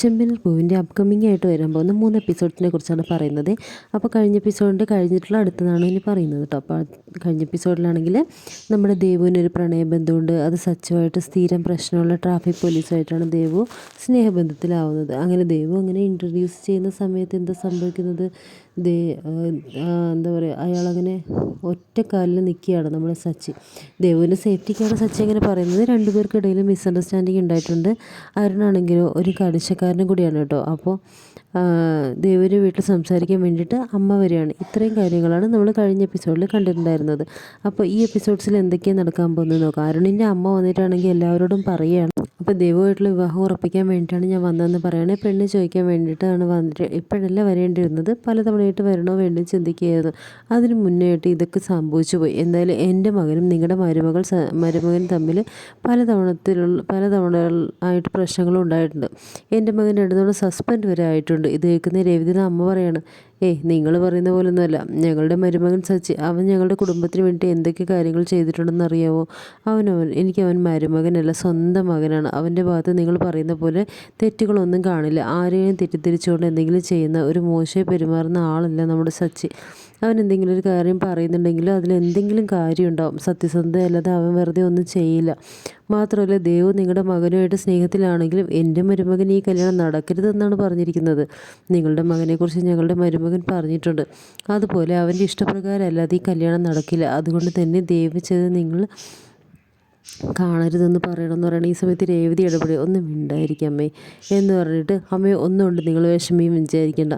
ചെമ്പനീർ പൂവിന്റെ അപ്കമിങ് ആയിട്ട് വരാൻ പോകുന്ന മൂന്ന് എപ്പിസോഡ്സിനെ കുറിച്ചാണ് പറയുന്നത്. അപ്പോൾ കഴിഞ്ഞ എപ്പിസോഡിന്റെ കഴിഞ്ഞിട്ടുള്ള അടുത്തതാണ് ഇനി പറയുന്നത് കേട്ടോ അപ്പോൾ കഴിഞ്ഞ എപ്പിസോഡിലാണെങ്കിൽ നമ്മുടെ ദേവുവിനൊരു പ്രണയബന്ധമുണ്ട് അത് സച്ചുവായിട്ട് സ്ഥിരം പ്രശ്നമുള്ള ട്രാഫിക് പോലീസുമായിട്ടാണ് ദേവു സ്നേഹബന്ധത്തിലാവുന്നത്. അങ്ങനെ ദേവു അങ്ങനെ ഇൻട്രൊഡ്യൂസ് ചെയ്യുന്ന സമയത്ത് എന്താ സംഭവിക്കുന്നത്? ദേ എന്താ പറയുക അയാളങ്ങനെ ഒറ്റക്കാലിൽ നിൽക്കുകയാണ് നമ്മുടെ സച്ചി. ദേവുവിന്റെ സേഫ്റ്റിക്കാണ് സച്ചി അങ്ങനെ പറയുന്നത്. രണ്ടുപേർക്കിടയിൽ മിസ്അണ്ടർസ്റ്റാൻഡിങ് ഉണ്ടായിട്ടുണ്ട്. അരുണാണെങ്കിലോ ഒരു കടിശക്കാരനും കൂടിയാണ് കേട്ടോ. അപ്പോൾ ദേവിന്റെ വീട്ടിൽ സംസാരിക്കാൻ വേണ്ടിയിട്ട് അമ്മ വരികയാണ്. ഇത്രയും കാര്യങ്ങളാണ് നമ്മൾ കഴിഞ്ഞ എപ്പിസോഡിൽ കണ്ടിട്ടുണ്ടായിരുന്നത്. അപ്പോൾ ഈ എപ്പിസോഡ്സിൽ എന്തൊക്കെയാണ് നടക്കാൻ പോകുന്നത് നോക്കാം. അരുണിന്റെ അമ്മ വന്നിട്ടാണെങ്കിൽ എല്ലാവരോടും പറയുകയാണ്. അപ്പോൾ ദൈവമായിട്ടുള്ള വിവാഹം ഉറപ്പിക്കാൻ വേണ്ടിയിട്ടാണ് ഞാൻ വന്നതെന്ന് പറയണേ പെണ്ണ് ചോദിക്കാൻ വേണ്ടിയിട്ടാണ് വന്നിട്ട് ഇപ്പോഴല്ല വരേണ്ടിയിരുന്നത്? പലതവണയായിട്ട് വരണോ വേണ്ടോ ചിന്തിക്കുകയായിരുന്നു. അതിന് മുന്നേയായിട്ട് ഇതൊക്കെ സംഭവിച്ചു പോയി. എന്തായാലും എന്റെ മകനും നിങ്ങളുടെ മരുമകൾ മരുമകൻ തമ്മിൽ പലതവണത്തിലുള്ള പലതവണ ആയിട്ട് പ്രശ്നങ്ങളും ഉണ്ടായിട്ടുണ്ട്. എന്റെ മകൻ രണ്ടു തവണ സസ്പെൻഡ് വരെ ആയിട്ടുണ്ട്. ഇത് കേൾക്കുന്ന രവിദിന അമ്മ പറയാണ് ഏയ് നിങ്ങൾ പറയുന്ന പോലൊന്നുമല്ല. ഞങ്ങളുടെ മരുമകൻ സച്ചി അവൻ ഞങ്ങളുടെ കുടുംബത്തിന് വേണ്ടി എന്തൊക്കെ കാര്യങ്ങൾ ചെയ്തിട്ടുണ്ടെന്ന് അറിയാവോ അവനവൻ എനിക്ക് അവൻ മരുമകനല്ല സ്വന്തം മകനാണ്. അവന്റെ ഭാഗത്ത് നിങ്ങൾ പറയുന്ന പോലെ തെറ്റുകളൊന്നും കാണില്ല. ആരെയും തെറ്റിദ്ധരിച്ചുകൊണ്ട് എന്തെങ്കിലും ചെയ്യുന്ന ഒരു മോശമായി പെരുമാറുന്ന ആളല്ല നമ്മുടെ സച്ചി. അവൻ എന്തെങ്കിലും ഒരു കാര്യം പറയുന്നുണ്ടെങ്കിൽ അതിൽ എന്തെങ്കിലും കാര്യം ഉണ്ടാവും സത്യസന്ധതയല്ലാതെ അവൻ വെറുതെ ഒന്നും ചെയ്യില്ല. മാത്രമല്ല ദേവ് നിങ്ങളുടെ മകനുമായിട്ട് സ്നേഹത്തിലാണെങ്കിലും എന്റെ മരുമകൻ ഈ കല്യാണം നടക്കരുതെന്നാണ് പറഞ്ഞിരിക്കുന്നത്. നിങ്ങളുടെ മകനെക്കുറിച്ച് ഞങ്ങളുടെ മരുമകൻ പറഞ്ഞിട്ടുണ്ട്. അതുപോലെ അവന്റെ ഇഷ്ടപ്രകാരമല്ലാതെ ഈ കല്യാണം നടക്കില്ല. അതുകൊണ്ട് തന്നെ ദയവ് ചെയ്ത് നിങ്ങൾ കാണരുതെന്ന് പറയണമെന്ന് പറയണ ഈ സമയത്ത് രേവതി ഇടപെടുക ഒന്ന് മിണ്ടായിരിക്കും അമ്മേ എന്ന് പറഞ്ഞിട്ട് അമ്മേ ഒന്നുകൊണ്ട് നിങ്ങൾ വിഷമയും വിചാരിക്കേണ്ട.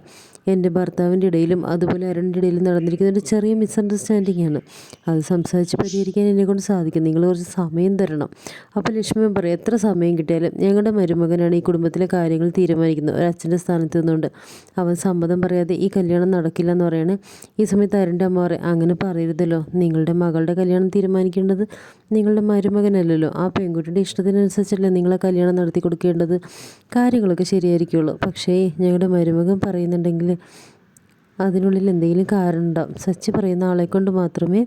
എന്റെ ഭർത്താവിന്റെ ഇടയിലും അതുപോലെ അരുണിന്റെ ഇടയിലും നടന്നിരിക്കുന്ന ഒരു ചെറിയ മിസ്അണ്ടർസ്റ്റാൻഡിംഗ് ആണ്. അത് സംസാരിച്ച് പരിഹരിക്കാൻ എന്നെക്കൊണ്ട് സാധിക്കും. നിങ്ങൾ കുറച്ച് സമയം തരണം. അപ്പോൾ ലക്ഷ്മി പറയും എത്ര സമയം കിട്ടിയാലും ഞങ്ങളുടെ മരുമകനാണ് ഈ കുടുംബത്തിലെ കാര്യങ്ങൾ തീരുമാനിക്കുന്നത്. ഒരു അച്ഛന്റെ സ്ഥാനത്ത് നിന്നുകൊണ്ട് അവൻ സമ്മതം പറയാതെ ഈ കല്യാണം നടക്കില്ല എന്ന് പറയണേ. ഈ സമയത്ത് അരുണിന്റെ അമ്മ പറയും അങ്ങനെ പറയരുതല്ലോ. നിങ്ങളുടെ മകളുടെ കല്യാണം തീരുമാനിക്കേണ്ടത് നിങ്ങളുടെ മരുമകനല്ലല്ലോ ആ പെൺകുട്ടിയുടെ ഇഷ്ടത്തിനനുസരിച്ചല്ലേ നിങ്ങളെ കല്യാണം നടത്തി കൊടുക്കേണ്ടത്? കാര്യങ്ങളൊക്കെ ശരിയായിരിക്കുള്ളൂ. പക്ഷേ ഞങ്ങളുടെ മരുമകൻ പറയുന്നുണ്ടെങ്കിൽ അതിനുള്ളിൽ എന്തെങ്കിലും കാരണം ഉണ്ടാവും. സച്ചി പറയുന്ന കൊണ്ട് മാത്രമേ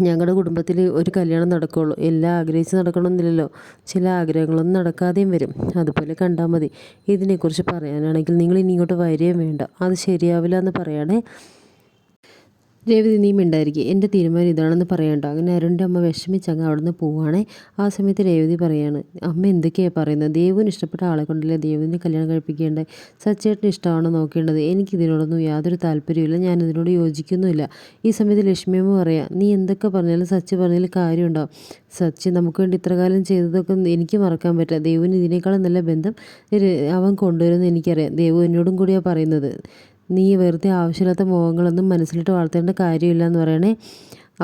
ഞങ്ങളുടെ കുടുംബത്തിൽ ഒരു കല്യാണം നടക്കുകയുള്ളൂ. എല്ലാം ആഗ്രഹിച്ച് നടക്കണമെന്നില്ലല്ലോ. ചില ആഗ്രഹങ്ങളൊന്നും നടക്കാതെയും വരും. അതുപോലെ കണ്ടാൽ മതി. ഇതിനെക്കുറിച്ച് പറയാനാണെങ്കിൽ നിങ്ങൾ ഇനി ഇങ്ങോട്ട് വരികയും വേണ്ട. അത് ശരിയാവില്ല എന്ന് പറയുകയാണേ രേവതി നീ മിണ്ടായിരിക്കും. എന്റെ തീരുമാനം ഇതാണെന്ന് പറയണ്ട അങ്ങനെ അരുണിന്റെ അമ്മ വിഷമിച്ച് അങ്ങ് അവിടെ നിന്ന് പോവുകയാണേ ആ സമയത്ത് രേവതി പറയാണ് അമ്മ എന്തൊക്കെയാണ് പറയുന്നത്? ദേവുവിന് ഇഷ്ടപ്പെട്ട ആളെ കൊണ്ടല്ലേ ദേവുവിനെ കല്യാണം കഴിപ്പിക്കേണ്ടത് സച്ചേട്ടന് ഇഷ്ടമാണോ നോക്കേണ്ടത്? എനിക്ക് ഇതിനോടൊന്നും യാതൊരു താല്പര്യമില്ല ഞാൻ ഇതിനോട് യോജിക്കുന്നുമില്ല. ഈ സമയത്ത് ലക്ഷ്മിയമ്മ പറയാം നീ എന്തൊക്കെ പറഞ്ഞാലും സച്ചി പറഞ്ഞാൽ കാര്യമുണ്ടോ? സച്ചി നമുക്ക് വേണ്ടി ഇത്ര കാലം ചെയ്തതൊക്കെ എനിക്ക് മറക്കാൻ പറ്റില്ല. ദേവുവിന് ഇതിനേക്കാളും നല്ല ബന്ധം അവൻ കൊണ്ടുവരുമെന്ന് എനിക്കറിയാം. ദേവു എന്നോടും കൂടിയാണ് പറയുന്നത്. നീ വെറുതെ ആവശ്യമില്ലാത്ത മോഹങ്ങളൊന്നും മനസ്സിലിട്ട് വളർത്തേണ്ട കാര്യമില്ല എന്ന് പറയണേ.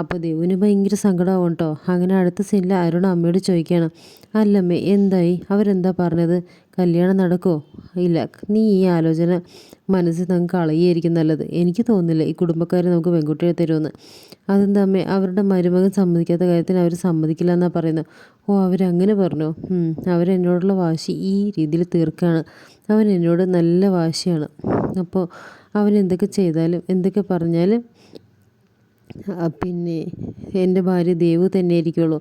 അപ്പോൾ ദേവുവിന് ഭയങ്കര സങ്കടമാവും കേട്ടോ. അങ്ങനെ അടുത്ത സീനിൽ അരുൺ അമ്മയോട് ചോദിക്കുകയാണ് അല്ലമ്മേ എന്തായി? അവരെന്താ പറഞ്ഞത്? കല്യാണം നടക്കുമോ ഇല്ല നീ ഈ ആലോചന മനസ്സിൽ നമുക്ക് കളയായിരിക്കും നല്ലത്. എനിക്ക് തോന്നുന്നില്ല ഈ കുടുംബക്കാർ നമുക്ക് പെൺകുട്ടിയെ തരുമെന്ന്. അതെന്താ അമ്മേ അവരുടെ മരുമകൻ സമ്മതിക്കാത്ത കാര്യത്തിന് അവർ സമ്മതിക്കില്ല എന്നാണ് പറയുന്നത്? ഓ അവരങ്ങനെ പറഞ്ഞു. അവരെന്നോടുള്ള വാശി ഈ രീതിയിൽ തീർക്കുകയാണ് അവൻ എന്നോട് നല്ല വാശിയാണ്. അപ്പോൾ അവൻ എന്തൊക്കെ ചെയ്താലും എന്തൊക്കെ പറഞ്ഞാലും പിന്നെ എന്റെ ഭാര്യ ദേവു തന്നെ ആയിരിക്കുള്ളൂ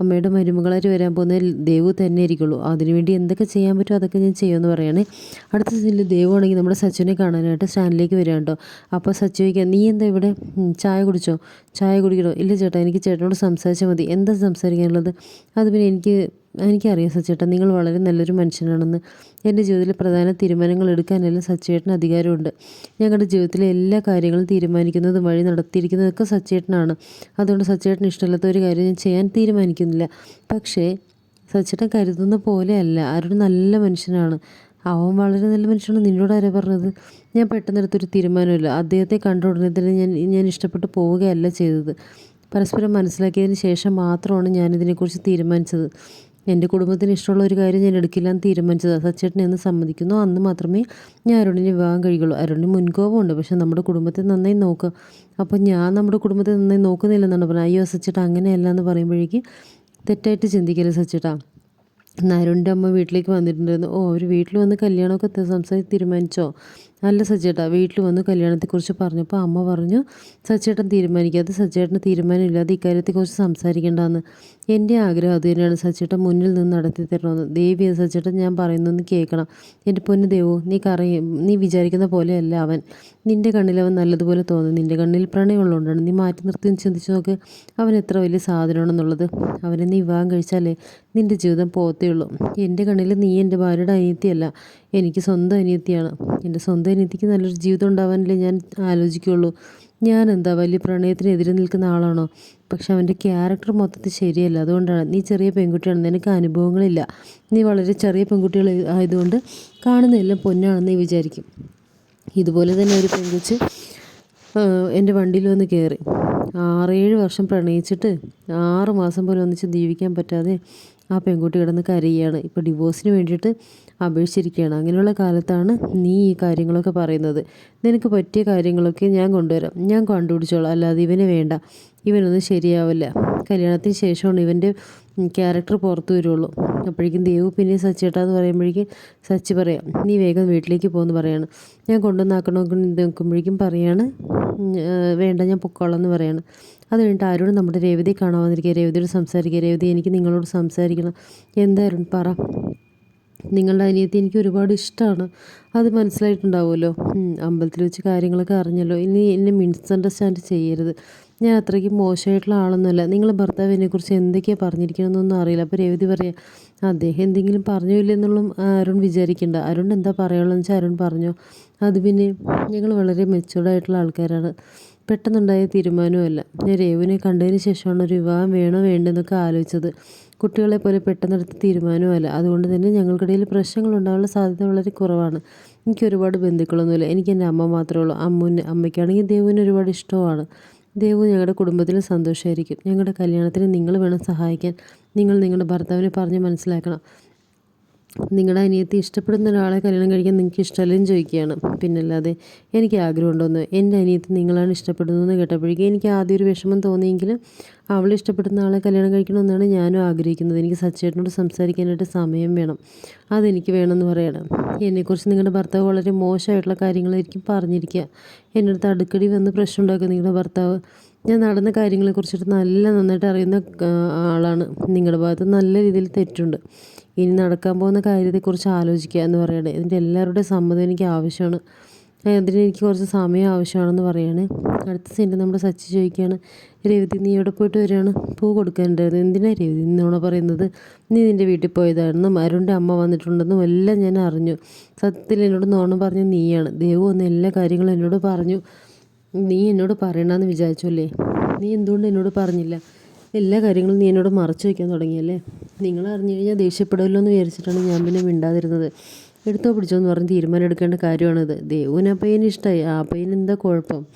അമ്മയുടെ മരുമകളായിട്ട് വരാൻ പോകുന്ന ദേവു തന്നെ ആയിരിക്കുള്ളൂ അതിനുവേണ്ടി എന്തൊക്കെ ചെയ്യാൻ പറ്റുമോ അതൊക്കെ ഞാൻ ചെയ്യുമെന്ന് പറയാണ്. അടുത്ത സീനിൽ ദേവു ആണെങ്കിൽ നമ്മുടെ സച്ചുവിനെ കാണാനായിട്ട് സ്റ്റാൻഡിലേക്ക് വരിക കേട്ടോ. അപ്പോൾ സച്ചു നീ എന്താ ഇവിടെ ചായ കുടിച്ചോ? ചായ കുടിക്കണോ? ഇല്ല ചേട്ടാ എനിക്ക് ചേട്ടനോട് സംസാരിച്ചാൽ മതി. എന്താ സംസാരിക്കാനുള്ളത്? അത് പിന്നെ എനിക്ക് എനിക്കറിയാം സച്ചേട്ടൻ നിങ്ങൾ വളരെ നല്ലൊരു മനുഷ്യനാണെന്ന്. എന്റെ ജീവിതത്തിലെ പ്രധാന തീരുമാനങ്ങൾ എടുക്കാനെല്ലാം സച്ചേട്ടന് അധികാരമുണ്ട്. ഞങ്ങളുടെ ജീവിതത്തിലെ എല്ലാ കാര്യങ്ങളും തീരുമാനിക്കുന്നതും വഴി നടത്തിയിരിക്കുന്നതൊക്കെ സച്ചേട്ടനാണ്. അതുകൊണ്ട് സച്ചേട്ടന് ഇഷ്ടമില്ലാത്ത ഒരു കാര്യം ഞാൻ ചെയ്യാൻ തീരുമാനിക്കുന്നില്ല. പക്ഷേ സച്ചേട്ടൻ കരുതുന്ന പോലെയല്ല. ആരുടെ നല്ല മനുഷ്യനാണ്. അവൻ വളരെ നല്ല മനുഷ്യനാണ്. നിന്നോട് ആരാ പറഞ്ഞത്? ഞാൻ പെട്ടെന്നെടുത്തൊരു തീരുമാനമില്ല. അദ്ദേഹത്തെ കണ്ട ഉടനെ തന്നെ ഞാൻ ഞാൻ ഇഷ്ടപ്പെട്ട് പോവുകയല്ല ചെയ്തത്. പരസ്പരം മനസ്സിലാക്കിയതിന് ശേഷം മാത്രമാണ് ഞാനിതിനെക്കുറിച്ച് തീരുമാനിച്ചത്. എന്റെ കുടുംബത്തിന് ഇഷ്ടമുള്ള ഒരു കാര്യം ഞാൻ എടുക്കില്ല എന്ന് തീരുമാനിച്ചത്. സച്ചേട്ടനെ എന്ന് സമ്മതിക്കുന്നു. അന്ന് മാത്രമേ ഞാൻ അരുണിനെ വിവാഹം കഴിക്കുള്ളൂ. അരുണിന് മുൻകോപമുണ്ട്. പക്ഷേ നമ്മുടെ കുടുംബത്തെ നന്നായി നോക്കുക അപ്പോൾ ഞാൻ നമ്മുടെ കുടുംബത്തെ നന്നായി നോക്കുന്നില്ലെന്നാണ് പറഞ്ഞത്. അയ്യോ സച്ചേട്ടാ അങ്ങനെയല്ല എന്ന് പറയുമ്പോഴേക്ക് തെറ്റായിട്ട് ചിന്തിക്കരുത് സച്ചേട്ടാ. അരുണിന്റെ അമ്മ വീട്ടിലേക്ക് വന്നിട്ടുണ്ടായിരുന്നു. ഓ അവർ വീട്ടിൽ വന്ന് കല്യാണമൊക്കെ സംസാരിച്ച് തീരുമാനിച്ചോ? അല്ല സച്ചേട്ടാ വീട്ടിൽ വന്ന് കല്യാണത്തെക്കുറിച്ച് പറഞ്ഞപ്പോൾ അമ്മ പറഞ്ഞു സച്ചേട്ടൻ തീരുമാനിക്കാതെ സച്ചേട്ടന് തീരുമാനമില്ലാതെ ഇക്കാര്യത്തെക്കുറിച്ച് സംസാരിക്കേണ്ടെന്ന്. എന്റെ ആഗ്രഹം അത് തന്നെയാണ്. സച്ചേട്ടൻ മുന്നിൽ നിന്ന് നടത്തി തരണമെന്ന്. ദേവിയെ സച്ചേട്ടൻ ഞാൻ പറയുന്നതെന്ന് കേൾക്കണം. എന്റെ പൊന്ന് ദേവോ നീ കറിയും നീ വിചാരിക്കുന്ന പോലെയല്ല അവൻ. നിന്റെ കണ്ണിൽ അവൻ നല്ലതുപോലെ തോന്നുന്നു. നിന്റെ കണ്ണിൽ പ്രണയമുള്ളതുകൊണ്ടാണ്. നീ മാറ്റി നിർത്തി ചിന്തിച്ച് നോക്ക്. അവൻ എത്ര വലിയ സാധനമാണെന്നുള്ളത്. അവനെ നീ വിവാഹം കഴിച്ചാലേ നിന്റെ ജീവിതം പോകത്തേ ഉള്ളൂ. എന്റെ കണ്ണിൽ നീ എന്റെ ഭാര്യയുടെ അനിയത്തിയല്ല. എനിക്ക് സ്വന്തം അനിയത്തിയാണ്. എന്റെ സ്വന്തം അനിയത്തിക്ക് നല്ലൊരു ജീവിതം ഉണ്ടാവാനല്ലേ ഞാൻ ആലോചിക്കുകയുള്ളൂ ഞാൻ എന്താ വലിയ പ്രണയത്തിനെതിരെ നിൽക്കുന്ന ആളാണോ? പക്ഷെ അവന്റെ ക്യാരക്ടർ മൊത്തത്തിൽ ശരിയല്ല. അതുകൊണ്ടാണ് നീ ചെറിയ പെൺകുട്ടിയാണ് നിനക്ക് അനുഭവങ്ങളില്ല. നീ വളരെ ചെറിയ പെൺകുട്ടികൾ ആയതുകൊണ്ട് കാണുന്നതെല്ലാം പൊന്നാണെന്ന് നീ വിചാരിക്കും. ഇതുപോലെ തന്നെ ഒരു പെൺകുച്ച് എന്റെ വണ്ടിയിൽ വന്ന് കയറി. ആറേഴ് വർഷം പ്രണയിച്ചിട്ട് ആറ് മാസം പോലും ഒന്നിച്ച് ജീവിക്കാൻ പറ്റാതെ ആ പെൺകുട്ടി കിടന്ന് കരയുകയാണ്. ഇപ്പോൾ ഡിവോഴ്സിന് വേണ്ടിയിട്ട് അപേക്ഷിച്ചിരിക്കുകയാണ്. അങ്ങനെയുള്ള കാലത്താണ് നീ ഈ കാര്യങ്ങളൊക്കെ പറയുന്നത്. നിനക്ക് പറ്റിയ കാര്യങ്ങളൊക്കെ ഞാൻ കൊണ്ടുവരാം. ഞാൻ കണ്ടുപിടിച്ചോളാം. അല്ലാതെ ഇവന് വേണ്ട. ഇവനൊന്നും ശരിയാവില്ല. കല്യാണത്തിന് ശേഷമാണ് ഇവന്റെ ക്യാരക്ടർ പുറത്തു വരുള്ളൂ. അപ്പോഴേക്കും ദേവു പിന്നെ സച്ചേട്ടാ എന്ന് പറയുമ്പോഴേക്കും സച്ചി പറയാം നീ വേഗം വീട്ടിലേക്ക് പോകുമെന്ന് പറയാണ്. ഞാൻ കൊണ്ടുവന്നാക്കണമെന്ന് നോക്കുമ്പോഴേക്കും പറയാണ് വേണ്ട ഞാൻ പൊക്കോളാം എന്ന് പറയാണ്. അത് കഴിഞ്ഞിട്ട് ആരോടും നമ്മുടെ രേവതി കാണാൻ വന്നിരിക്കുക രേവതിയോട് സംസാരിക്കുക രേവതി എനിക്ക് നിങ്ങളോട് സംസാരിക്കണം. എന്തായാലും പറ. നിങ്ങളുടെ അനിയത്തി എനിക്ക് ഒരുപാട് ഇഷ്ടമാണ്. അത് മനസ്സിലായിട്ടുണ്ടാവുമല്ലോ. അമ്പലത്തിൽ വെച്ച് കാര്യങ്ങളൊക്കെ അറിഞ്ഞല്ലോ. ഇനി എന്നെ മിസ്അണ്ടർസ്റ്റാൻഡ് ചെയ്യരുത്. ഞാൻ അത്രയ്ക്ക് മോശമായിട്ടുള്ള ആളൊന്നുമല്ല. നിങ്ങൾ ഭർത്താവിനെ കുറിച്ച് എന്തൊക്കെയാണ് പറഞ്ഞിരിക്കണമെന്നൊന്നും അറിയില്ല. അപ്പോൾ രേവതി പറയാം അദ്ദേഹം എന്തെങ്കിലും പറഞ്ഞോ ഇല്ലെന്നുള്ള അരുൺ വിചാരിക്കേണ്ട. അരുൺ എന്താ പറയുള്ളതെന്ന് വെച്ചാൽ അരുൺ പറഞ്ഞു. അത് പിന്നെ ഞങ്ങൾ വളരെ മെച്ചൂർഡായിട്ടുള്ള ആൾക്കാരാണ്. പെട്ടെന്നുണ്ടായ തീരുമാനമല്ല ഞാൻ രേവിനെ കണ്ടതിന് ശേഷമാണ് ഒരു വിവാഹം വേണോ വേണ്ടെന്നൊക്കെ ആലോചിച്ചത്. കുട്ടികളെ പോലെ പെട്ടെന്നെടുത്ത തീരുമാനമല്ല അതുകൊണ്ട് തന്നെ ഞങ്ങൾക്കിടയിൽ പ്രശ്നങ്ങൾ ഉണ്ടാകാനുള്ള സാധ്യത വളരെ കുറവാണ്. എനിക്ക് ഒരുപാട് ബന്ധുക്കളൊന്നുമില്ല. എനിക്ക് എന്റെ അമ്മ മാത്രമേ ഉള്ളൂ. അമ്മുവിന് അമ്മയ്ക്കാണെങ്കിൽ ദേവുവിന് ഒരുപാട് ഇഷ്ടമാണ് ദേവു ഞങ്ങളുടെ കുടുംബത്തിൽ സന്തോഷമായിരിക്കും ഞങ്ങളുടെ കല്യാണത്തിന് നിങ്ങൾ വേണം സഹായിക്കാൻ. നിങ്ങൾ നിങ്ങളുടെ ഭർത്താവിനെ പറഞ്ഞ് മനസ്സിലാക്കണം. നിങ്ങളുടെ അനിയത്തി ഇഷ്ടപ്പെടുന്ന ഒരാളെ കല്യാണം കഴിക്കാൻ നിങ്ങൾക്ക് ഇഷ്ടമല്ലെന്ന് ചോദിക്കുകയാണ്. പിന്നല്ലാതെ എനിക്ക് ആഗ്രഹമുണ്ടോന്ന്. എന്റെ അനിയത്തി നിങ്ങളാണ് ഇഷ്ടപ്പെടുന്നതെന്ന് കേട്ടപ്പോഴേക്കും എനിക്ക് ആദ്യം ഒരു വിഷമം തോന്നിയെങ്കിലും അവൾ ഇഷ്ടപ്പെടുന്ന ആളെ കല്യാണം കഴിക്കണമെന്നാണ് ഞാനും ആഗ്രഹിക്കുന്നത്. എനിക്ക് സച്ചേട്ടനോട് സംസാരിക്കാനായിട്ട് സമയം വേണം. അതെനിക്ക് വേണമെന്ന് പറയണം. എന്നെക്കുറിച്ച് നിങ്ങളുടെ ഭർത്താവ് വളരെ മോശമായിട്ടുള്ള കാര്യങ്ങളായിരിക്കും പറഞ്ഞിരിക്കുക. എന്റെ അടുത്ത് അടുക്കടി വന്ന് പ്രശ്നം ഉണ്ടാക്കുക നിങ്ങളുടെ ഭർത്താവ്. ഞാൻ നടന്ന കാര്യങ്ങളെക്കുറിച്ചിട്ട് നല്ല നന്നായിട്ട് അറിയുന്ന ആളാണ്. നിങ്ങളുടെ ഭാഗത്ത് നല്ല രീതിയിൽ തെറ്റുണ്ട്. ഇനി നടക്കാൻ പോകുന്ന കാര്യത്തെക്കുറിച്ച് ആലോചിക്കുക എന്ന് പറയുന്നത് ഇതിന്റെ എല്ലാവരുടെയും സമ്മതം എനിക്ക് ആവശ്യമാണ്. അതിന് എനിക്ക് കുറച്ച് സമയം ആവശ്യമാണെന്ന് പറയാണ്. അടുത്ത സീനിൽ നമ്മുടെ സച്ചി ചോദിക്കുകയാണ് രേവതി നീ എവിടെ പോയിട്ട് വരികയാണ്? പൂ കൊടുക്കാനുണ്ടായിരുന്നു. എന്തിനാണ് രേവതി എന്നോട് പറയുന്നത്? നീ നിന്റെ വീട്ടിൽ പോയതാണെന്നും അരുണിന്റെ അമ്മ വന്നിട്ടുണ്ടെന്നും എല്ലാം ഞാൻ അറിഞ്ഞു. സത്യത്തിൽ എന്നോട് നോണം പറഞ്ഞ നീയാണ്. ദേവു വന്ന എല്ലാ കാര്യങ്ങളും എന്നോട് പറഞ്ഞു. നീ എന്നോട് പറയണമെന്ന് വിചാരിച്ചു അല്ലേ? നീ എന്തുകൊണ്ട് എന്നോട് പറഞ്ഞില്ല? എല്ലാ കാര്യങ്ങളും നീ എന്നോട് മറച്ചു വയ്ക്കാൻ തുടങ്ങിയല്ലേ? നിങ്ങൾ അറിഞ്ഞു കഴിഞ്ഞാൽ ദേഷ്യപ്പെടുമല്ലോ എന്ന് വിചാരിച്ചിട്ടാണ് ഞാൻ പിന്നെ മിണ്ടാതിരുന്നത്. എടുത്തോ പിടിച്ചോ എന്ന് പറഞ്ഞ് തീരുമാനം എടുക്കേണ്ട കാര്യമാണിത്. ദേവുവിന് ആ പയ്യന് ഇഷ്ടമായി ആ പയ്യന് എന്താ കുഴപ്പം?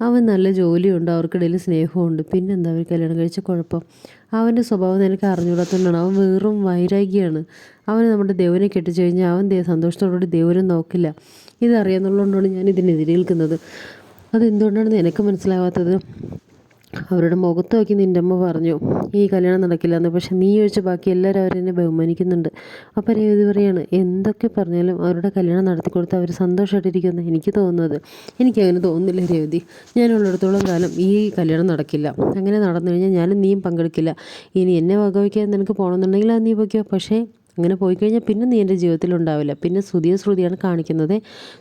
അവൻ നല്ല ജോലിയുണ്ട്. അവർക്കിടയിൽ സ്നേഹമുണ്ട്. പിന്നെന്താ അവർ കല്യാണം കഴിച്ച കുഴപ്പം? അവന്റെ സ്വഭാവം നിനക്ക് അറിഞ്ഞുകൂടാത്തതുകൊണ്ടാണ് അവൻ വെറും വൈരാഗ്യമാണ്. അവന് നമ്മുടെ ദേവനെ കെട്ടിച്ചു കഴിഞ്ഞാൽ അവൻ സന്തോഷത്തോടുകൂടി ദേവനെ നോക്കില്ല. ഇതറിയാന്നുള്ളതുകൊണ്ടാണ് ഞാൻ ഇതിനെതിരെ നിൽക്കുന്നത്. അതെന്തുകൊണ്ടാണ് എനിക്ക് മനസ്സിലാവാത്തത്? അവരുടെ മുഖത്ത് നോക്കി നിന്റെ അമ്മ പറഞ്ഞു ഈ കല്യാണം നടക്കില്ല എന്ന് പക്ഷെ നീ ഒഴിച്ച് ബാക്കി എല്ലാവരും അവരെന്നെ ബഹുമാനിക്കുന്നുണ്ട്. അപ്പം രേവതി പറയാണ് എന്തൊക്കെ പറഞ്ഞാലും അവരുടെ കല്യാണം നടത്തി കൊടുത്ത് അവർ സന്തോഷമായിട്ടിരിക്കുമെന്ന് എനിക്ക് തോന്നുന്നത്. എനിക്കങ്ങനെ തോന്നുന്നില്ല രേവതി. ഞാനുള്ളിടത്തോളം കാലം ഈ കല്യാണം നടക്കില്ല. അങ്ങനെ നടന്നു കഴിഞ്ഞാൽ ഞാനും നീയും പങ്കെടുക്കില്ല. ഇനി എന്നെ വകവയ്ക്കാൻ നിനക്ക് പോകണമെന്നുണ്ടെങ്കിൽ അത് നീ വയ്ക്കുക. പക്ഷേ അങ്ങനെ പോയി കഴിഞ്ഞാൽ പിന്നെ നീ എന്റെ ജീവിതത്തിൽ ഉണ്ടാവില്ല പിന്നെ സുതിയെ ശ്രുതിയാണ് കാണിക്കുന്നത്.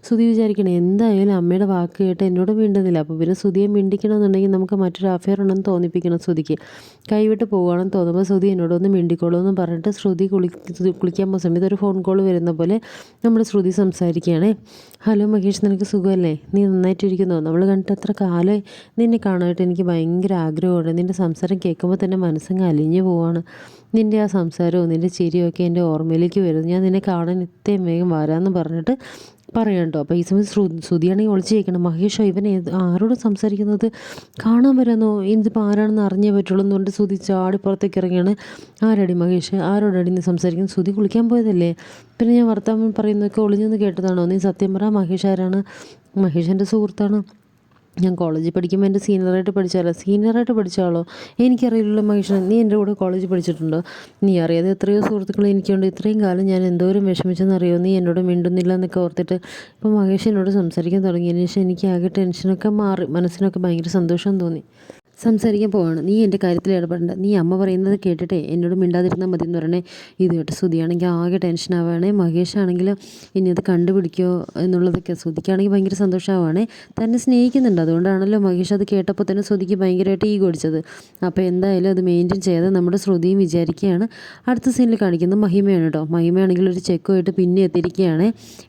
സുതി വിചാരിക്കണേ എന്തായാലും അമ്മയുടെ വാക്ക് കേട്ട് എന്നോട് മിണ്ടുന്നില്ല. അപ്പോൾ പിന്നെ സുതിയെ മിണ്ടിക്കണമെന്നുണ്ടെങ്കിൽ നമുക്ക് മറ്റൊരു അഫയർ ഉണ്ടെന്ന് തോന്നിപ്പിക്കണം ശ്രുതിക്ക്. കൈവിട്ട് പോകുകയാണെന്ന് തോന്നുമ്പോൾ സുതി എന്നോടൊന്ന് മിണ്ടിക്കോളൂ എന്ന് പറഞ്ഞിട്ട് ശ്രുതി കുളി കുളിക്കാൻ പോകുന്ന സമയത്ത് ഒരു ഫോൺ കോൾ വരുന്ന പോലെ നമ്മൾ ശ്രുതി സംസാരിക്കുകയാണേ. ഹലോ മഹേഷ് നിനക്ക് സുഖമല്ലേ? നീ നന്നായിട്ടിരിക്കുന്നു? നമ്മൾ കണ്ടിട്ട് എത്ര കാലം നിന്നെ കാണാനായിട്ട് എനിക്ക് ഭയങ്കര ആഗ്രഹമുണ്ട് നിന്റെ സംസാരം കേൾക്കുമ്പോൾ തന്നെ മനസ്സങ്ങ് അലിഞ്ഞു പോവാണ്. നിന്റെ ആ സംസാരവും നിന്റെ ഒക്കെ എന്റെ ഓർമ്മയിലേക്ക് വരുന്നു. ഞാൻ നിന്നെ കാണാൻ ഇത്രയും വേഗം വരാമെന്ന് പറഞ്ഞിട്ട് പറയാം കേട്ടോ. അപ്പോൾ ഈ സമയം ശ്രു ശ്രുതിയാണെങ്കിൽ ഒളിച്ച് ചോദിക്കണം മഹേഷോ ഇവൻ ഏത് ആരോട് സംസാരിക്കുന്നത്? കാണാൻ വരാമെന്നോ? ഇതിപ്പോൾ ആരാണെന്ന് അറിഞ്ഞേ പറ്റുള്ളൂ എന്ന് പറഞ്ഞിട്ട് ശ്രുതി ചാടി പുറത്തേക്ക് ഇറങ്ങിയാണ് ആരടി മഹേഷ്? ആരോടടി നീ സംസാരിക്കുന്നത്? ശ്രുതി കുളിക്കാൻ പോയതല്ലേ? പിന്നെ ഞാൻ വർത്തമാനം പറയുന്നതൊക്കെ ഒളിഞ്ഞെന്ന് കേട്ടതാണോ? നീ സത്യം പറ മഹേഷ് ആരാണ്? മഹേഷ് എന്റെ സുഹൃത്താണ്. ഞാൻ കോളേജിൽ പഠിക്കുമ്പോൾ എന്റെ സീനിയറായിട്ട് പഠിച്ചാലോ സീനിയറായിട്ട് പഠിച്ചാലോ എനിക്കറിയില്ലല്ലോ മഹേഷ് നീ എന്റെ കൂടെ കോളേജിൽ പഠിച്ചിട്ടുണ്ടോ? നീ അറിയാതെ എത്രയോ സുഹൃത്തുക്കൾ എനിക്കുണ്ട്. ഇത്രയും കാലം ഞാൻ എന്തോരം വിഷമിച്ചെന്നറിയോ? നീ എന്നോട് മിണ്ടുന്നില്ല എന്നൊക്കെ ഓർത്തിട്ട് ഇപ്പോൾ മഹേഷ് എന്നോട് സംസാരിക്കാൻ തുടങ്ങിയതിന് ശേഷം എനിക്ക് ആകെ ടെൻഷനൊക്കെ മാറി. മനസ്സിനൊക്കെ ഭയങ്കര സന്തോഷം തോന്നി. സംസാരിക്കാൻ പോവാണ്. നീ എന്റെ കാര്യത്തിൽ ഇടപെടേണ്ട. നീ അമ്മ പറയുന്നത് കേട്ടിട്ടേ എന്നോട് മിണ്ടാതിരുന്നാൽ മതി എന്ന് പറയണേ. ഇത് കേട്ട് ശ്രുതിയാണെങ്കിൽ ആകെ ടെൻഷൻ ആവുകയാണേ മഹേഷ് ആണെങ്കിൽ ഇനി അത് കണ്ടുപിടിക്കുമോ എന്നുള്ളതൊക്കെ ശ്രുതിക്കാണെങ്കിൽ ഭയങ്കര സന്തോഷമാവുകയാണേ തന്നെ സ്നേഹിക്കുന്നുണ്ട്. അതുകൊണ്ടാണല്ലോ മഹേഷ് അത് കേട്ടപ്പോൾ തന്നെ ശ്രുതിക്ക് ഭയങ്കരമായിട്ട് ഈ കൊടിച്ചത് അപ്പോൾ എന്തായാലും അത് മെയിന്റെയിൻ ചെയ്യാതെ നമ്മുടെ ശ്രുതിയും വിചാരിക്കുകയാണ്. അടുത്ത സീനിൽ കാണിക്കുന്നത് മഹിമയാണ് കേട്ടോ. മഹിമയാണെങ്കിൽ ഒരു ചെക്കുമായിട്ട് പിന്നെ എത്തിയിരിക്കുകയാണ്.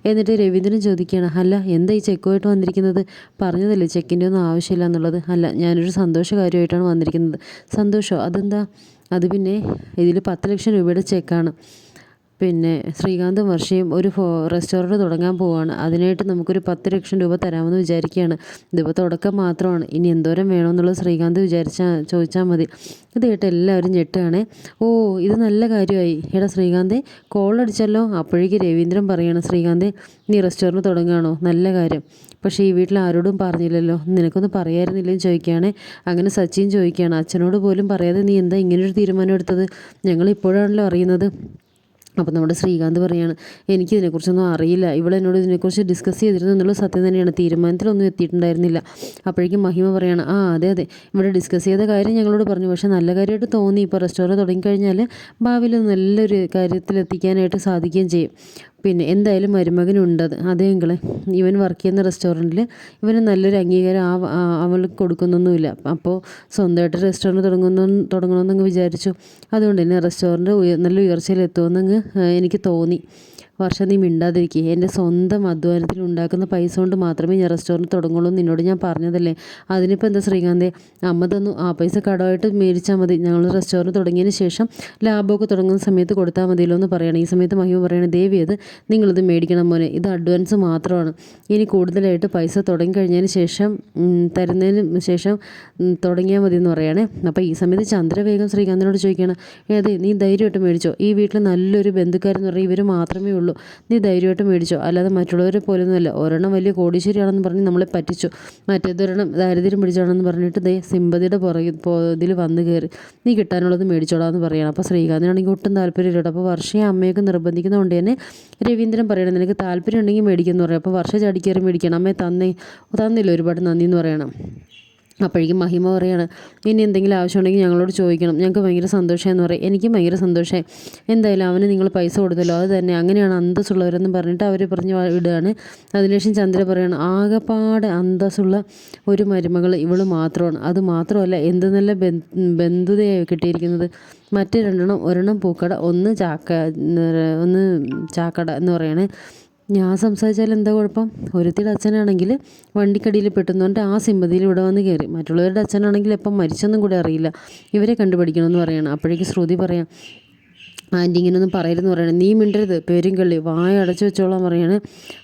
എന്നിട്ട് രവീന്ദ്രൻ ചോദിക്കുകയാണ് അല്ല എന്താ ഈ ചെക്കുമായിട്ട് വന്നിരിക്കുന്നത്? പറഞ്ഞതല്ലേ ചെക്കിന്റെ ഒന്നും ആവശ്യമില്ല എന്നുള്ളത്. അല്ല ഞാനൊരു സന്തോഷ കാര്യമായിട്ടാണ് വന്നിരിക്കുന്നത്. സന്തോഷമോ അതെന്താ? അത് പിന്നെ ഇതിൽ പത്ത് ലക്ഷം രൂപയുടെ ചെക്കാണ് പിന്നെ ശ്രീകാന്തും വർഷയും ഒരു റെസ്റ്റോറന്റ് തുടങ്ങാൻ പോവുകയാണ് അതിനായിട്ട് നമുക്കൊരു പത്ത് ലക്ഷം രൂപ തരാമെന്ന് വിചാരിക്കുകയാണ്. ഇതിപ്പോൾ തുടക്കം മാത്രമാണ്. ഇനി എന്തോരം വേണമെന്നുള്ളത് ശ്രീകാന്ത് വിചാരിച്ചാൽ ചോദിച്ചാൽ മതി. ഇത് കേട്ട് എല്ലാവരും ഞെട്ടുകയാണ്. ഓ ഇത് നല്ല കാര്യമായി. എടാ ശ്രീകാന്തേ കോൾ അടിച്ചല്ലോ. അപ്പോഴേക്ക് രവീന്ദ്രൻ പറയാണ് ശ്രീകാന്തേ നീ റെസ്റ്റോറന്റ് തുടങ്ങുകയാണോ? നല്ല കാര്യം. പക്ഷേ ഈ വീട്ടിൽ ആരോടും പറഞ്ഞില്ലല്ലോ. നിനക്കൊന്ന് പറയായിരുന്നില്ലെന്ന് ചോദിക്കുകയാണ്. അങ്ങനെ സച്ചിൻ ചോദിക്കുകയാണ് അച്ഛനോട് പോലും പറയാതെ നീ എന്താ ഇങ്ങനൊരു തീരുമാനം എടുത്തത്? ഞങ്ങൾ ഇപ്പോഴാണല്ലോ അറിയുന്നത്. അപ്പോൾ നമ്മുടെ ശ്രീകാന്ത് പറയാണ് എനിക്കിതിനെക്കുറിച്ചൊന്നും അറിയില്ല. ഇവിടെ എന്നോട് ഇതിനെക്കുറിച്ച് ഡിസ്കസ് ചെയ്തിരുന്നു എന്നുള്ള സത്യം തന്നെയാണ്. തീരുമാനത്തിലൊന്നും എത്തിയിട്ടുണ്ടായിരുന്നില്ല. അപ്പോഴേക്കും മഹിമ പറയാണ് ആ അതെ അതെ. ഇവിടെ ഡിസ്കസ് ചെയ്ത കാര്യം ഞങ്ങളോട് പറഞ്ഞു. പക്ഷേ നല്ല കാര്യമായിട്ട് തോന്നി. ഇപ്പോൾ റെസ്റ്റോറന്റ് തുടങ്ങിക്കഴിഞ്ഞാൽ ഭാവിയിൽ നല്ലൊരു കാര്യത്തിലെത്തിക്കാനായിട്ട് സാധിക്കുകയും ചെയ്യും. പിന്നെ എന്തായാലും മരുമകനുണ്ടത് അതേ. എങ്കിളെ ഇവൻ വർക്ക് ചെയ്യുന്ന റെസ്റ്റോറന്റിൽ ഇവന് നല്ലൊരു അംഗീകാരം ആ അവൾക്ക് കൊടുക്കുന്നൊന്നുമില്ല. അപ്പോൾ സ്വന്തമായിട്ട് റെസ്റ്റോറന്റ് തുടങ്ങുന്ന തുടങ്ങണമെന്നങ്ങ് വിചാരിച്ചു. അതുകൊണ്ട് തന്നെ റെസ്റ്റോറന്റ് നല്ല ഉയർച്ചയിൽ എത്തുമെന്നങ്ങ് എനിക്ക് തോന്നി. വർഷം നീ മിണ്ടാതിരിക്കുക എന്റെ സ്വന്തം അധ്വാനത്തിൽ ഉണ്ടാക്കുന്ന പൈസ കൊണ്ട് മാത്രമേ ഞാൻ റെസ്റ്റോറന്റ് തുടങ്ങുള്ളൂ നിന്നോട് ഞാൻ പറഞ്ഞതല്ലേ? അതിനിപ്പോൾ എന്താ ശ്രീകാന്തേ? അമ്മ തന്നു. ആ പൈസ കടമായിട്ട് മേടിച്ചാൽ മതി. ഞങ്ങൾ റെസ്റ്റോറന്റ് തുടങ്ങിയതിന് ശേഷം ലാഭമൊക്കെ തുടങ്ങുന്ന സമയത്ത് കൊടുത്താൽ മതിയല്ലോ എന്ന് പറയണം. ഈ സമയത്ത് മഹിമ പറയണേ ദേവി അത് നിങ്ങളിത് മേടിക്കണം മോനെ. ഇത് അഡ്വാൻസ് മാത്രമാണ്. ഇനി കൂടുതലായിട്ട് പൈസ തുടങ്ങി കഴിഞ്ഞതിന് ശേഷം തരുന്നതിന് ശേഷം തുടങ്ങിയാൽ മതി എന്ന് പറയണേ. അപ്പോൾ ഈ സമയത്ത് ചന്ദ്രവേഗം ശ്രീകാന്തിനോട് ചോദിക്കണം ഏതേ നീ ധൈര്യമായിട്ട് മേടിച്ചോ? ഈ വീട്ടിൽ നല്ലൊരു ബന്ധുക്കാരെന്ന് പറഞ്ഞാൽ ഇവർ മാത്രമേ ഉള്ളൂ. നീ ധൈര്യമായിട്ട് മേടിച്ചോ. അല്ലാതെ മറ്റുള്ളവരെ പോലൊന്നുമല്ല. ഒരെണ്ണം വലിയ കോടീശ്വരിയാണെന്ന് പറഞ്ഞ് നമ്മളെ പറ്റിച്ചു. മറ്റേതൊരെണ്ണം ദാരിദ്ര്യം പിടിച്ചാണെന്ന് പറഞ്ഞിട്ട് ദേ സിമ്പതിയുടെ പുറകിൽ ഇതിൽ വന്ന് കയറി. നീ കിട്ടാനുള്ളത് മേടിച്ചോളാന്ന് പറയണം. അപ്പോൾ ശ്രീകാന്തിനാണെങ്കിൽ ഒട്ടും താല്പര്യമില്ല അപ്പോൾ വർഷയെ അമ്മയൊക്കെ നിർബന്ധിക്കുന്നതുകൊണ്ട് തന്നെ രവീന്ദ്രൻ പറയണം നിനക്ക് താല്പര്യം ഉണ്ടെങ്കിൽ മേടിക്കുമെന്ന് പറയും. അപ്പോൾ വർഷ ചാടിക്കയറി മേടിക്കണം. അമ്മയെ തന്നേ തന്നില്ല? ഒരുപാട് നന്ദി എന്ന് പറയണം. അപ്പോഴേക്കും മഹിമ പറയാണ് ഇനി എന്തെങ്കിലും ആവശ്യമുണ്ടെങ്കിൽ ഞങ്ങളോട് ചോദിക്കണം. ഞങ്ങൾക്ക് ഭയങ്കര സന്തോഷമായെന്ന് പറയും. എനിക്കും ഭയങ്കര സന്തോഷമായി. എന്തായാലും അവന് നിങ്ങൾ പൈസ കൊടുത്തല്ലോ. അത് തന്നെ. അങ്ങനെയാണ് അന്തസ്സുള്ളവരെന്ന് പറഞ്ഞിട്ട് അവർ പറഞ്ഞ് വിടുകയാണ് അതിനുശേഷം ചന്ദ്ര പറയാണ് ആകെപ്പാട് അന്തസ്സുള്ള ഒരു മരുമകൾ ഇവൾ മാത്രമാണ്. അത് മാത്രമല്ല എന്ത് നല്ല ബന്ധുതയായി കിട്ടിയിരിക്കുന്നത്. മറ്റു രണ്ടെണ്ണം ഒരെണ്ണം പൂക്കട ഒന്ന് ചാക്ക ഒന്ന് ചാക്കട എന്ന് പറയണേ. ഞാൻ സംസാരിച്ചാൽ എന്താ കുഴപ്പം? ഒരുത്തിയുടെ അച്ഛനാണെങ്കിൽ വണ്ടിക്കടിയിൽ പെട്ടെന്നുകൊണ്ട് ആ സിമ്പതിയിൽ ഇവിടെ വന്ന് കയറി. മറ്റുള്ളവരുടെ അച്ഛനാണെങ്കിൽ എപ്പം മരിച്ചെന്നും കൂടെ അറിയില്ല. ഇവരെ കണ്ടുപിടിക്കണമെന്ന് പറയണം. അപ്പോഴേക്ക് ശ്രുതി പറയാം ആന്റി ഇങ്ങനെയൊന്നും പറയരുതെന്ന് പറയണം. നീ മിണ്ടരുത്. പേരും കള്ളി. വായ അടച്ചു വെച്ചോളാൻ പറയാണ്.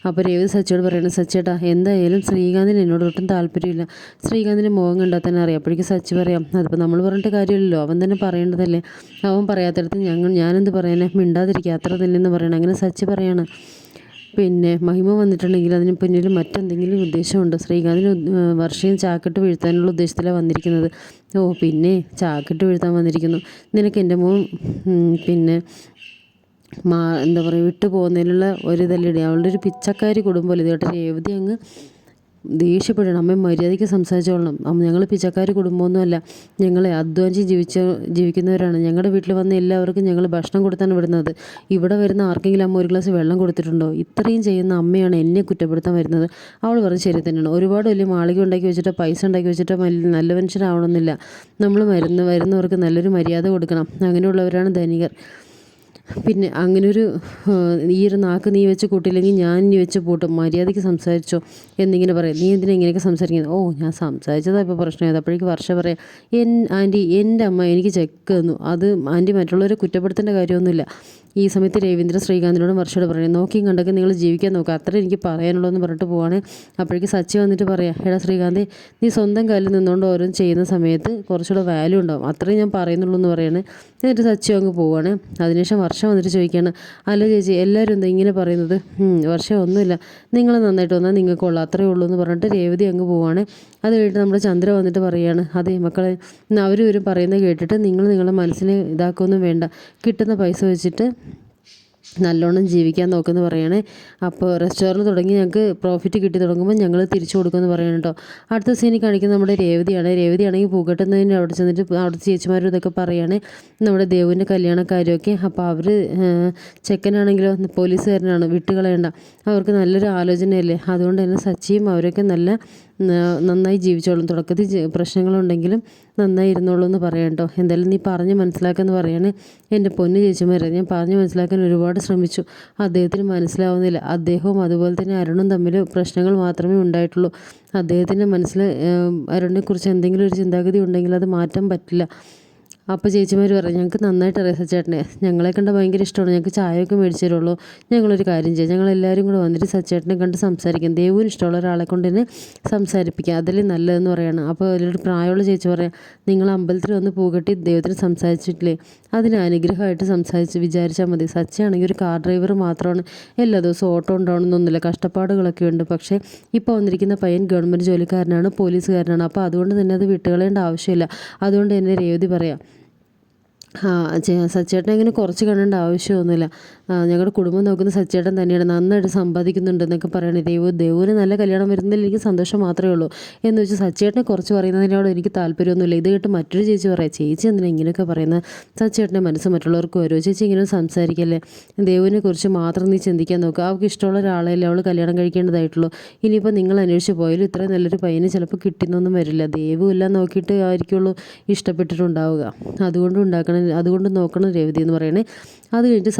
അപ്പോൾ രവി സച്ചിയോട് പറയണം സച്ചേട്ടാ എന്തായാലും ശ്രീകാന്തിന് എന്നോട് ഒട്ടും താല്പര്യമില്ല. ശ്രീകാന്തിന്റെ മുഖം കണ്ടാൽ തന്നെ അറിയാം. അപ്പോഴേക്കും സച്ചി പറയാം അതിപ്പോൾ നമ്മൾ പറഞ്ഞിട്ട് കാര്യമില്ലല്ലോ. അവൻ തന്നെ പറയേണ്ടതല്ലേ? അവൻ പറയാത്തടത്ത് ഞങ്ങൾ ഞാനെന്ത് പറയാനേ? മിണ്ടാതിരിക്കുക. അത്ര തന്നെ എന്ന് പറയണം. അങ്ങനെ സച്ചി പറയാണ് പിന്നെ മഹിമ വന്നിട്ടുണ്ടെങ്കിൽ അതിന് പിന്നിൽ മറ്റെന്തെങ്കിലും ഉദ്ദേശമുണ്ട്? ശ്രീകാന്തിന് വർഷയും ചാക്കിട്ട് വീഴ്ത്താനുള്ള ഉദ്ദേശത്തിലാണ് വന്നിരിക്കുന്നത്. ഓ പിന്നെ ചാക്കിട്ട് വീഴ്ത്താൻ വന്നിരിക്കുന്നു. നിനക്ക് എന്റെ മോൻ പിന്നെ മാ എന്താ പറയുക വിട്ടു പോകുന്നതിനുള്ള ഒരു ഇതല്ലേ അവളുടെ ഒരു പിച്ചക്കാരി കുടുംബമല്ലേ ഇതേട്ട് രേവതി അങ്ങ് ദേഷ്യപ്പെടണം. അമ്മ മര്യാദയ്ക്ക് സംസാരിച്ചോളണം. ഞങ്ങൾ പിച്ചക്കാർ കുടുംബമൊന്നുമല്ല. ഞങ്ങളെ അധ്വാനിച്ച് ജീവിച്ച ജീവിക്കുന്നവരാണ്. ഞങ്ങളുടെ വീട്ടിൽ വന്ന എല്ലാവർക്കും ഞങ്ങൾ ഭക്ഷണം കൊടുത്താണ് വിടുന്നത്. ഇവിടെ വരുന്ന ആർക്കെങ്കിലും അമ്മ ഒരു ഗ്ലാസ് വെള്ളം കൊടുത്തിട്ടുണ്ടോ? ഇത്രയും ചെയ്യുന്ന അമ്മയാണ് എന്നെ കുറ്റപ്പെടുത്താൻ വരുന്നത്. അവൾ പറഞ്ഞ് ശരി തന്നെയാണ്. ഒരുപാട് വലിയ മാളിക ഉണ്ടാക്കി വെച്ചിട്ടോ പൈസ ഉണ്ടാക്കി വെച്ചിട്ടോ നല്ല മനുഷ്യരാവണമെന്നില്ല. നമ്മൾ വരുന്ന വരുന്നവർക്ക് നല്ലൊരു മര്യാദ കൊടുക്കണം. അങ്ങനെയുള്ളവരാണ് ധനികർ. പിന്നെ അങ്ങനൊരു ഈ ഒരു നാക്ക് നീ വെച്ച് കൂട്ടില്ലെങ്കിൽ ഞാൻ നീ വെച്ച് പൂട്ടും. മര്യാദയ്ക്ക് സംസാരിച്ചോ എന്നിങ്ങനെ പറയാം. നീ എന്തിനാ ഇങ്ങനെയൊക്കെ സംസാരിക്കുന്നത്? ഓ ഞാൻ സംസാരിച്ചതാണ് ഇപ്പോൾ പ്രശ്നമായത് അപ്പോഴേക്ക് വർഷ പറയാം. എൻ ആന്റി എന്റെ അമ്മ എനിക്ക് ചെക്ക് തന്നു. അത് ആന്റി മറ്റുള്ളവരെ കുറ്റപ്പെടുത്തേണ്ട കാര്യമൊന്നുമില്ല. ഈ സമയത്ത് രവീന്ദ്ര ശ്രീകാന്തിനോടും വർഷയോട് പറയും നോക്കിയും കണ്ടൊക്കെ നിങ്ങൾ ജീവിക്കാൻ നോക്കുക അത്ര എനിക്ക് പറയാനുള്ളൂ എന്ന് പറഞ്ഞിട്ട് പോവാണ്. അപ്പോഴേക്ക് സച്ചി വന്നിട്ട് പറയാം എടാ ശ്രീകാന്തി നീ സ്വന്തം കാലിൽ നിന്നുകൊണ്ട് ഓരോന്ന് ചെയ്യുന്ന സമയത്ത് കുറച്ചുകൂടെ വാല്യൂ ഉണ്ടാവും. അത്രയും ഞാൻ പറയുന്നുള്ളൂ എന്ന് പറയാണ്. എന്നിട്ട് സച്ചി അങ്ങ് പോവാണ്. അതിനുശേഷം വർഷം വന്നിട്ട് ചോദിക്കുകയാണ് അല്ല ചേച്ചി എല്ലാവരും എന്താ ഇങ്ങനെ പറയുന്നത്? വർഷം ഒന്നുമില്ല. നിങ്ങൾ നന്നായിട്ട് വന്നാൽ നിങ്ങൾക്കുള്ളൂ അത്രയേ ഉള്ളൂ എന്ന് പറഞ്ഞിട്ട് രേവതി അങ്ങ് പോവാണ്. അത് കഴിഞ്ഞിട്ട് നമ്മുടെ ചന്ദ്ര വന്നിട്ട് പറയുകയാണ് അതെ മക്കളെ അവർ ഇവരും പറയുന്നത് കേട്ടിട്ട് നിങ്ങൾ നിങ്ങളുടെ മനസ്സിനെ ഇതാക്കുകയൊന്നും വേണ്ട. കിട്ടുന്ന പൈസ വെച്ചിട്ട് നല്ലോണം ജീവിക്കാൻ നോക്കുമെന്ന് പറയണേ. അപ്പോൾ റെസ്റ്റോറന്റ് തുടങ്ങി ഞങ്ങൾക്ക് പ്രോഫിറ്റ് കിട്ടി തുടങ്ങുമ്പോൾ ഞങ്ങൾ തിരിച്ചു കൊടുക്കുമെന്ന് പറയണം കേട്ടോ അടുത്ത സീനിൽ കാണിക്കുന്നത് നമ്മുടെ രേവതിയാണ്. രേവതിയാണെങ്കിൽ പൂക്കെട്ടുന്നതിന് അവിടെ ചെന്നിട്ട് അവിടുത്തെ ചേച്ചിമാരും ഇതൊക്കെ പറയുകയാണ് നമ്മുടെ ദേവുവിന്റെ കല്യാണക്കാര്യമൊക്കെ അപ്പോൾ അവർ ചെക്കനാണെങ്കിലോ പോലീസുകാരനാണ് വിട്ടുകളയണ്ട. അവർക്ക് നല്ലൊരു ആലോചനയല്ലേ? അതുകൊണ്ട് തന്നെ സച്ചിയും അവരൊക്കെ നല്ല നന്നായി ജീവിച്ചോളും. തുടക്കത്തിൽ പ്രശ്നങ്ങളുണ്ടെങ്കിലും നന്നായി ഇരുന്നോളൂ എന്ന് പറയണ്ടോ എന്തായാലും നീ പറഞ്ഞ് മനസ്സിലാക്കാമെന്ന് പറയാണ്. എന്റെ പൊന്ന് ചേച്ചിമാരെ ഞാൻ പറഞ്ഞ് മനസ്സിലാക്കാൻ ഒരുപാട് ശ്രമിച്ചു. അദ്ദേഹത്തിന് മനസ്സിലാവുന്നില്ല. അദ്ദേഹവും അതുപോലെ തന്നെ അരുണും തമ്മിൽ പ്രശ്നങ്ങൾ മാത്രമേ ഉണ്ടായിട്ടുള്ളൂ. അദ്ദേഹത്തിന്റെ മനസ്സിൽ അരുണിനെക്കുറിച്ച് എന്തെങ്കിലും ഒരു ചിന്താഗതി ഉണ്ടെങ്കിൽ അത് മാറ്റാൻ പറ്റില്ല. അപ്പോൾ ചേച്ചിമാർ പറഞ്ഞു ഞങ്ങൾക്ക് നന്നായിട്ട് അറിയാം സച്ചേട്ടനെ ഞങ്ങളെ കണ്ട ഭയങ്കര ഇഷ്ടമാണ് ഞങ്ങൾക്ക് ചായയൊക്കെ മേടിച്ചു തരുള്ളൂ ഞങ്ങളൊരു കാര്യം ചെയ്യാം. ഞങ്ങൾ എല്ലാവരും കൂടെ വന്നിട്ട് സച്ചേട്ടനെ കണ്ട് സംസാരിക്കാം. ദേവുവിന് ഇഷ്ടമുള്ള ഒരാളെ കൊണ്ട് തന്നെ സംസാരിപ്പിക്കുക അതല്ലേ നല്ലതെന്ന് പറയണം. അപ്പോൾ അതിലൊരു പ്രായമുള്ള ചേച്ചി പറയാം നിങ്ങൾ അമ്പലത്തിൽ വന്ന് പൂകെട്ടി ദൈവത്തിന് സംസാരിച്ചിട്ടില്ലേ? അതിന് അനുഗ്രഹമായിട്ട് സംസാരിച്ച് വിചാരിച്ചാൽ മതി. സച്ചയാണെങ്കിൽ ഒരു കാർ ഡ്രൈവർ മാത്രമാണ്. എല്ലാ ദിവസവും ഓട്ടോ ഉണ്ടാവണമെന്നൊന്നുമില്ല കഷ്ടപ്പാടുകളൊക്കെ ഉണ്ട്. പക്ഷേ ഇപ്പോൾ വന്നിരിക്കുന്ന പയ്യൻ ഗവൺമെന്റ് ജോലിക്കാരനാണ് പോലീസുകാരനാണ്. അപ്പോൾ അതുകൊണ്ട് തന്നെ അത് വിട്ടുകളയേണ്ട ആവശ്യമില്ല. അതുകൊണ്ട് തന്നെ രേവതി പറയാം സച്ചേട്ടനെ ഇങ്ങനെ കുറച്ച് കാണേണ്ട ആവശ്യമൊന്നുമില്ല. ഞങ്ങളുടെ കുടുംബം നോക്കുന്ന സച്ചേട്ടൻ തന്നെയാണ് നന്നായിട്ട് സമ്പാദിക്കുന്നുണ്ട് എന്നൊക്കെ പറയണേ. ദൈവം ദൈവന് നല്ല കല്യാണം വരുന്നതിൽ എനിക്ക് സന്തോഷം മാത്രമേ ഉള്ളൂ. എന്ന് വെച്ചാൽ സച്ചേട്ടനെ കുറച്ച് പറയുന്നതിനോട് എനിക്ക് താല്പര്യമൊന്നുമില്ല. ഇത് കേട്ട് മറ്റൊരു ചേച്ചി പറയാം ചേച്ചി എന്തിനാ ഇങ്ങനെയൊക്കെ പറയുന്നത് സച്ചേട്ടന്റെ മനസ്സ് മറ്റുള്ളവർക്ക് വരുമോ ചേച്ചി ഇങ്ങനെ സംസാരിക്കല്ലേ? ദൈവനെ കുറിച്ച് മാത്രം നീ ചിന്തിക്കാൻ നോക്കുക അവൾക്ക് ഇഷ്ടമുള്ള ഒരാളെയല്ലേ അവൾ കല്യാണം കഴിക്കേണ്ടതായിട്ടുള്ളൂ. ഇനിയിപ്പോൾ നിങ്ങൾ അന്വേഷിച്ച് പോയാലും ഇത്ര നല്ലൊരു പയ്യന് ചിലപ്പോൾ കിട്ടുന്നൊന്നും വരില്ല. ദൈവം എല്ലാം നോക്കിയിട്ട് ആയിരിക്കുള്ളൂ ഇഷ്ടപ്പെട്ടിട്ടുണ്ടാവുക. അതുകൊണ്ട് ഉണ്ടാക്കണം അതുകൊണ്ട് നോക്കണം രേവതി എന്ന് പറയണേ. അത് കഴിഞ്ഞിട്ട്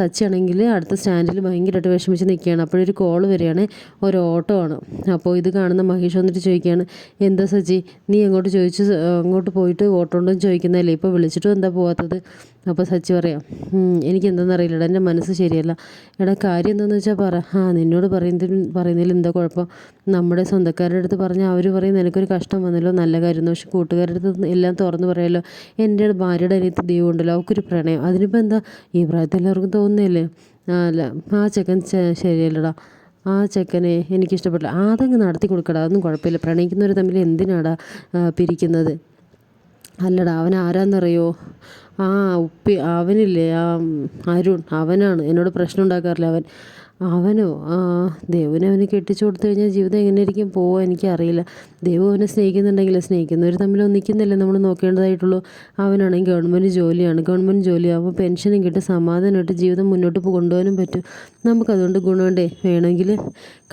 അടുത്ത സ്റ്റാൻഡിൽ ഭയങ്കരമായിട്ട് വിഷമിച്ച് നിൽക്കുകയാണ്. അപ്പോഴൊരു കോൾ വരികയാണ്. ഒരു ഓട്ടോ ആണ്. അപ്പോൾ ഇത് കാണുന്ന മഹേഷ് വന്നിട്ട് ചോദിക്കുകയാണ് എന്താ സജി? നീ അങ്ങോട്ട് ചോദിച്ച് അങ്ങോട്ട് പോയിട്ട് ഓട്ടോ ഉണ്ടോ എന്ന് ചോദിക്കുന്നതല്ലേ? ഇപ്പോൾ വിളിച്ചിട്ടും എന്താ പോകാത്തത് അപ്പോൾ സച്ചി പറയാം എനിക്ക് എന്താണെന്ന് അറിയില്ലടാ എന്റെ മനസ്സ് ശരിയല്ല. എടാ കാര്യം എന്താണെന്ന് വെച്ചാൽ പറ. ആ നിന്നോട് പറയുന്നതിൽ പറയുന്നതിൽ എന്താ കുഴപ്പം? നമ്മുടെ സ്വന്തക്കാരുടെ അടുത്ത് പറഞ്ഞാൽ അവർ പറയും നിനക്കൊരു കഷ്ടം വന്നല്ലോ നല്ല കാര്യം പക്ഷെ കൂട്ടുകാരുടെ അടുത്ത് എല്ലാം തുറന്ന് പറയാമല്ലോ എന്റെ ഭാര്യയുടെ അനിയത്ത് ദൈവം ഉണ്ടല്ലോ അവൾക്കൊരു പ്രണയം. അതിനിപ്പോൾ എന്താ? ഈ പ്രായത്തിൽ എല്ലാവർക്കും തോന്നുന്നില്ലേ അല്ല ആ ചെക്കൻ ശരിയല്ലടാ. ആ ചെക്കനെ എനിക്കിഷ്ടപ്പെട്ടില്ല. അതങ്ങ് നടത്തി കൊടുക്കടാ അതൊന്നും കുഴപ്പമില്ല. പ്രണയിക്കുന്നവർ തമ്മിൽ എന്തിനാടാ പിരിക്കുന്നത്? അല്ലടാ അവൻ ആരാന്നറിയോ? ആ ഉപ്പി അവനില്ലേ ആ അരുൺ അവനാണ്. എന്നോട് പ്രശ്നം ഉണ്ടാക്കാറില്ല അവൻ. അവനോ? ആ ദേവനെ അവന് കെട്ടിച്ചു കൊടുത്തു കഴിഞ്ഞാൽ ജീവിതം എങ്ങനെയായിരിക്കും? പോവുക എനിക്കറിയില്ല. ദൈവം അവനെ സ്നേഹിക്കുന്നുണ്ടെങ്കിൽ സ്നേഹിക്കുന്നവർ തമ്മിൽ ഒന്നിക്കുന്നില്ല നമ്മൾ നോക്കേണ്ടതായിട്ടുള്ളൂ അവനാണെങ്കിൽ ഗവൺമെന്റ് ജോലിയാണ്. ഗവൺമെന്റ് ജോലിയാകുമ്പോൾ പെൻഷനും കിട്ടി സമാധാനമായിട്ട് ജീവിതം മുന്നോട്ട് കൊണ്ടുപോകാനും പറ്റും. നമുക്കതുകൊണ്ട് ഗുണമുണ്ടേ? വേണമെങ്കിൽ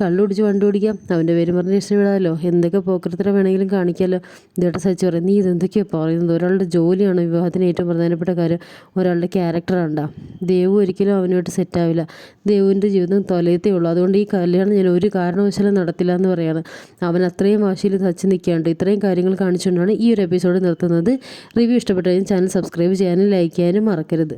കള്ളുടിച്ച് വണ്ടി ഓടിക്കാം. അവന്റെ പേര് പറഞ്ഞ് രക്ഷപ്പെടാമല്ലോ എന്തൊക്കെ പോക്കൃത്തരം വേണമെങ്കിലും കാണിക്കാമല്ലോ. ഇതേട്ട സഹിച്ച് പറയും നീ ഇതെന്തൊക്കെയാണ് പറയുന്നത്? ഒരാളുടെ ജോലിയാണ് വിവാഹത്തിന് ഏറ്റവും പ്രധാനപ്പെട്ട കാര്യം. ഒരാളുടെ ക്യാരക്ടറാണ്ടാ ദേവു ഒരിക്കലും അവനുമായിട്ട് സെറ്റാവില്ല ദേവുവിന്റെ ജീവിതം തൊലയത്തേ ഉള്ളൂ. അതുകൊണ്ട് ഈ കല്യാണം ഞാൻ ഒരു കാരണവശാലും നടത്തില്ല എന്ന് പറയാണ്. അവൻ അത്രയും വാശിയിൽ തച്ച് നിൽക്കാണ്ട് ഇത്രയും കാര്യങ്ങൾ കാണിച്ചുകൊണ്ടാണ് ഈ ഒരു എപ്പിസോഡ് നിർത്തുന്നത്. റിവ്യൂ ഇഷ്ടപ്പെട്ടു ചാനൽ സബ്സ്ക്രൈബ് ചെയ്യാനും ലൈക്ക് ചെയ്യാനും മറക്കരുത്.